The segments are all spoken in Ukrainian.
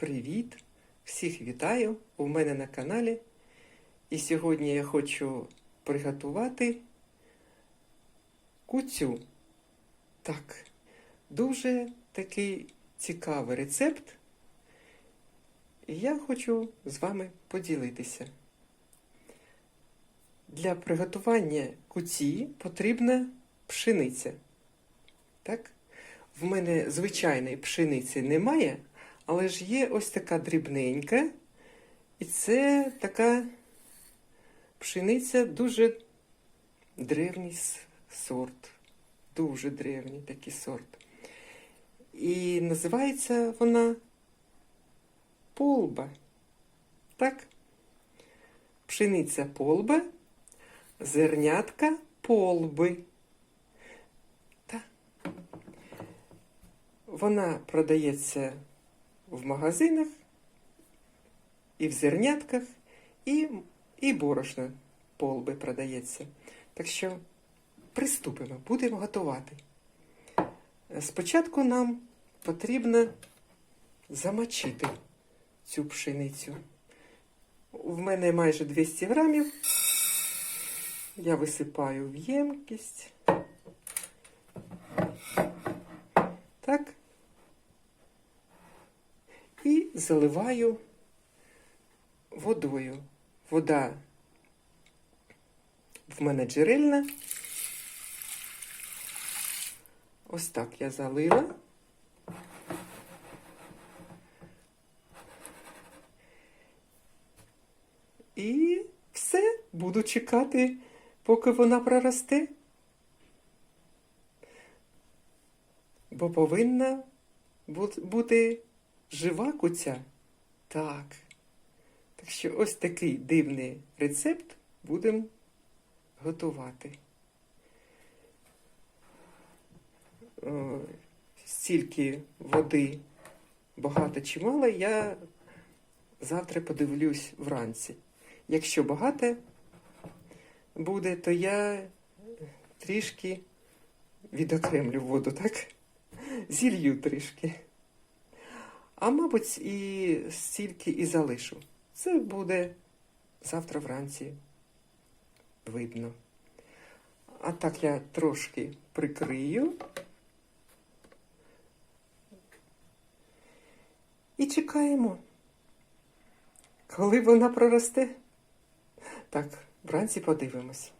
Привіт! Всіх вітаю у мене на каналі. І сьогодні я хочу приготувати куцю. Так, дуже такий цікавий рецепт. І я хочу з вами поділитися. Для приготування куці потрібна пшениця. Так? В мене звичайної пшениці немає, але ж є ось така дрібненька. І це така пшениця дуже древній сорт. Дуже древній такий сорт. І називається вона полба. Так? Пшениця полба, зернятка полби. Так. Вона продається в магазинах, і в зернятках, і, і борошно полби продається. Так що приступимо, будемо готувати. Спочатку нам потрібно замочити цю пшеницю. В мене майже 200 грамів. Я висипаю в ємкість. Так. І заливаю водою. Вода в мене джерельна. Ось так я залила. І все, буду чекати, поки вона проросте. Бо повинна бути жива куця. Так. Так що ось такий дивний рецепт будемо готувати. Стільки води багато чи мало, я завтра подивлюсь вранці. Якщо багато буде, то я трішки відокремлю воду, так? Зілью трішки. А мабуть, і стільки і залишу. Це буде завтра вранці видно. А так я трошки прикрию. І чекаємо, коли вона проросте. Так, вранці подивимось.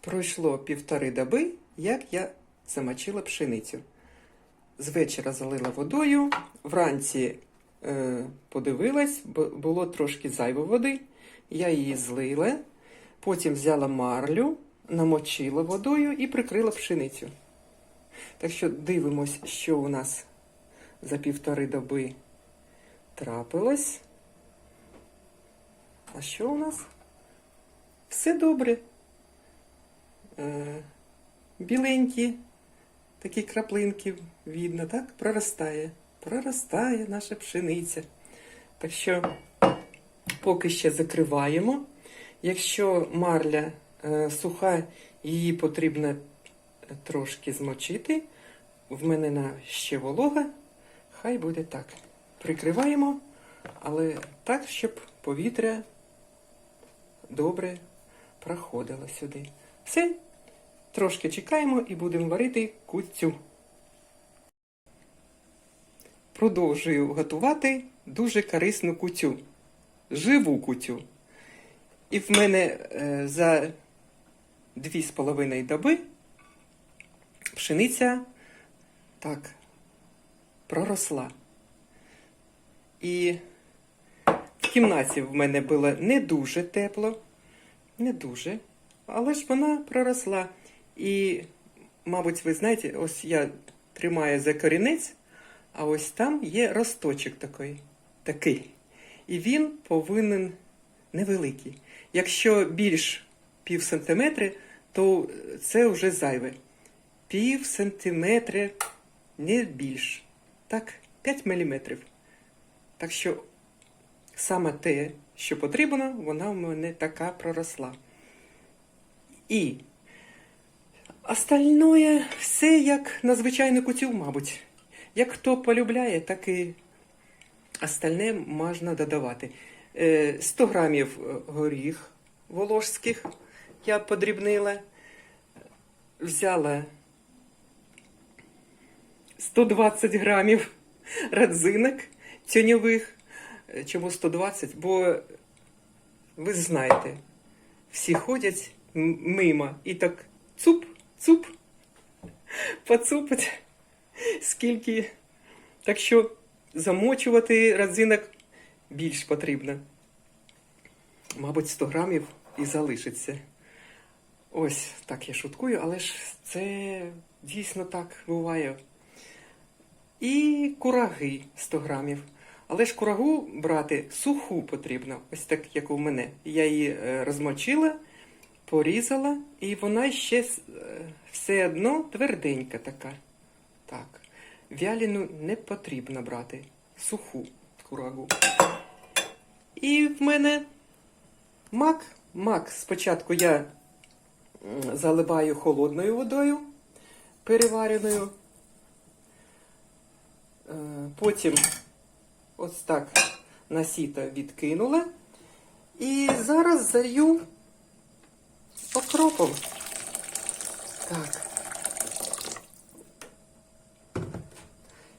Пройшло півтори доби, як я замочила пшеницю. З вечора залила водою, вранці е, подивилась, було трошки зайво води. Я її злила, потім взяла марлю, намочила водою і прикрила пшеницю. Так що дивимось, що у нас за півтори доби трапилось. А що у нас? Все добре. Е, біленькі такі краплинки видно, так? Проростає. Проростає наша пшениця. Так що поки ще закриваємо. Якщо марля е, суха, її потрібно трошки змочити. В мене на ще волога. Хай буде так. Прикриваємо, але так, щоб повітря добре проходило сюди. Все, трошки чекаємо і будемо варити куцю. Продовжую готувати дуже корисну куцю. Живу куцю. І в мене е, за дві з половиною доби пшениця так проросла. І в кімнаті в мене було не дуже тепло, не дуже, але ж вона проросла. І, мабуть, ви знаєте, ось я тримаю за корінець, а ось там є росточок такий. такий. І він повинен невеликий. Якщо більш пів сантиметри, то це вже зайве. Пів сантиметри, не більш. Так, 5 міліметрів. Так що саме те, що потрібно, вона в мене така проросла. І остальное все як на звичайну кутю, мабуть. Як хто полюбляє, так і остальне можна додавати. Е, 100 грамів е, горіх волошських я подрібнила. Взяла 120 грамів родзинок тіньових. Е, Чому 120? Бо ви знаєте, всі ходять мимо і так цуп, цуп, поцупить скільки. Так що замочувати родзинок більш потрібно. Мабуть, 100 грамів і залишиться. Ось так я шуткую, але ж це дійсно так буває. І кураги 100 грамів. Але ж курагу брати суху потрібно, ось так, як у мене. Я її е, розмочила, порізала, і вона ще е, все одно тверденька така. Так. Вялену не потрібно брати. Суху курагу. І в мене мак. Мак спочатку я заливаю холодною водою, перевареною. Е, Потім ось так на сіто відкинула. І зараз залью окропом. Так.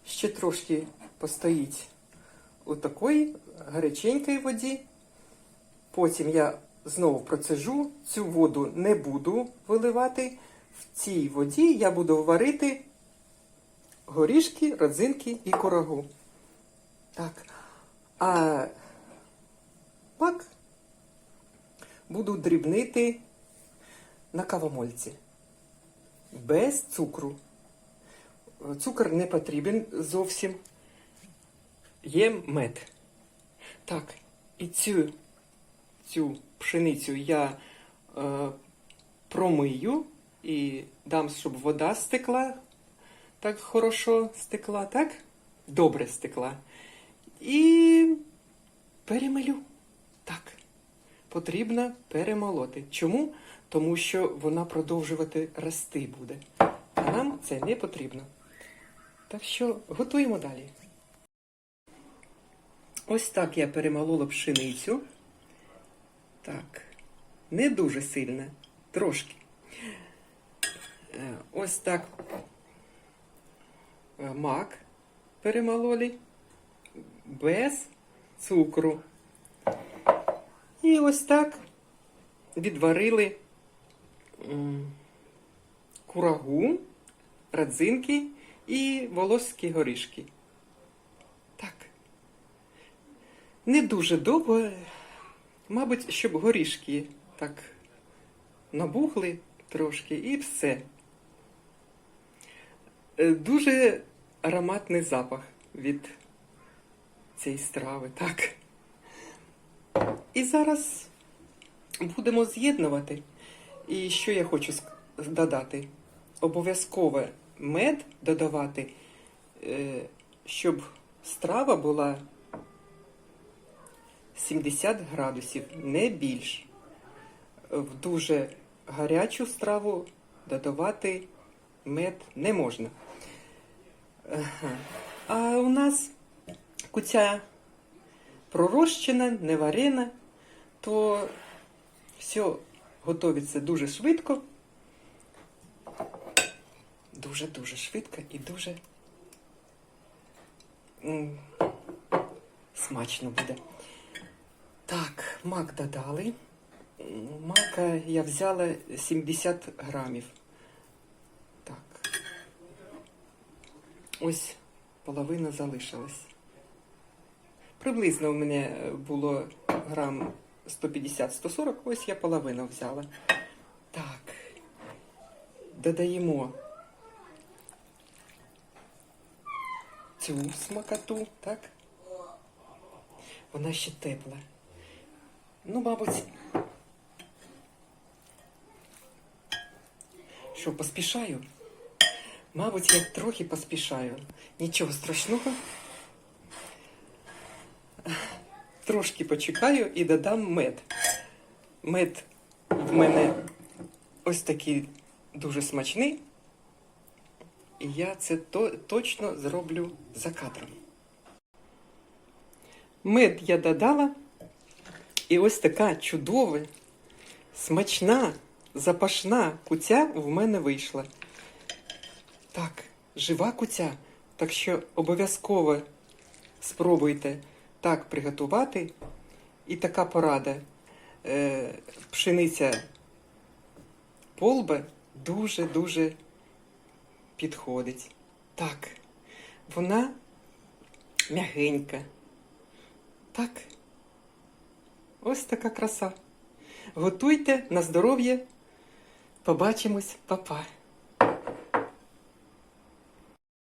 Ще трошки постоїть у такої гаряченькій воді. Потім я знову процежу. Цю воду не буду виливати. В цій воді я буду варити горішки, родзинки і корогу. Так. А мак буду дрібнити на кавомольці. Без цукру. Цукор не потрібен зовсім. Є мед. Так, і цю, цю пшеницю я е, промию і дам, щоб вода стекла. Так хорошо стекла, так? Добре стекла. І перемелю. Потрібно перемолоти. Чому? Тому що вона продовжувати рости буде. А нам це не потрібно. Так що готуємо далі. Ось так я перемолола пшеницю. Так. Не дуже сильно, трошки. Е, Ось так е, мак перемололи без цукру. І ось так відварили курагу, родзинки і волоські горішки. Так. Не дуже довго, мабуть, щоб горішки так набухли трошки і все. Е, Дуже ароматний запах від цієї страви, так. І зараз будемо з'єднувати. І що я хочу додати? Обов'язково мед додавати, е, щоб страва була 70 градусів, не більш. В дуже гарячу страву додавати мед не можна. А у нас куця пророщена, не варена, то все готується дуже швидко. Дуже-дуже швидко і дуже смачно буде. Так, мак додали. Мака я взяла 70 грамів. Так. Ось половина залишилась. Приблизно у мене було грам 150-140, ось я половину взяла. Так. Додаємо цю смакоту, так? Вона ще тепла. Ну, мабуть. Що, поспішаю? Мабуть, я трохи поспішаю. Нічого страшного. Трошки почекаю і додам мед. Мед в мене ось такий дуже смачний. І я це то, точно зроблю за кадром. Мед я додала. І ось така чудова, смачна, запашна куця в мене вийшла. Так, жива куця. Так що обов'язково спробуйте так приготувати. І така порада. Е, пшениця полба дуже-дуже підходить. Так, вона м'ягенька. Так. Ось така краса. Готуйте на здоров'я. Побачимось, Па-па.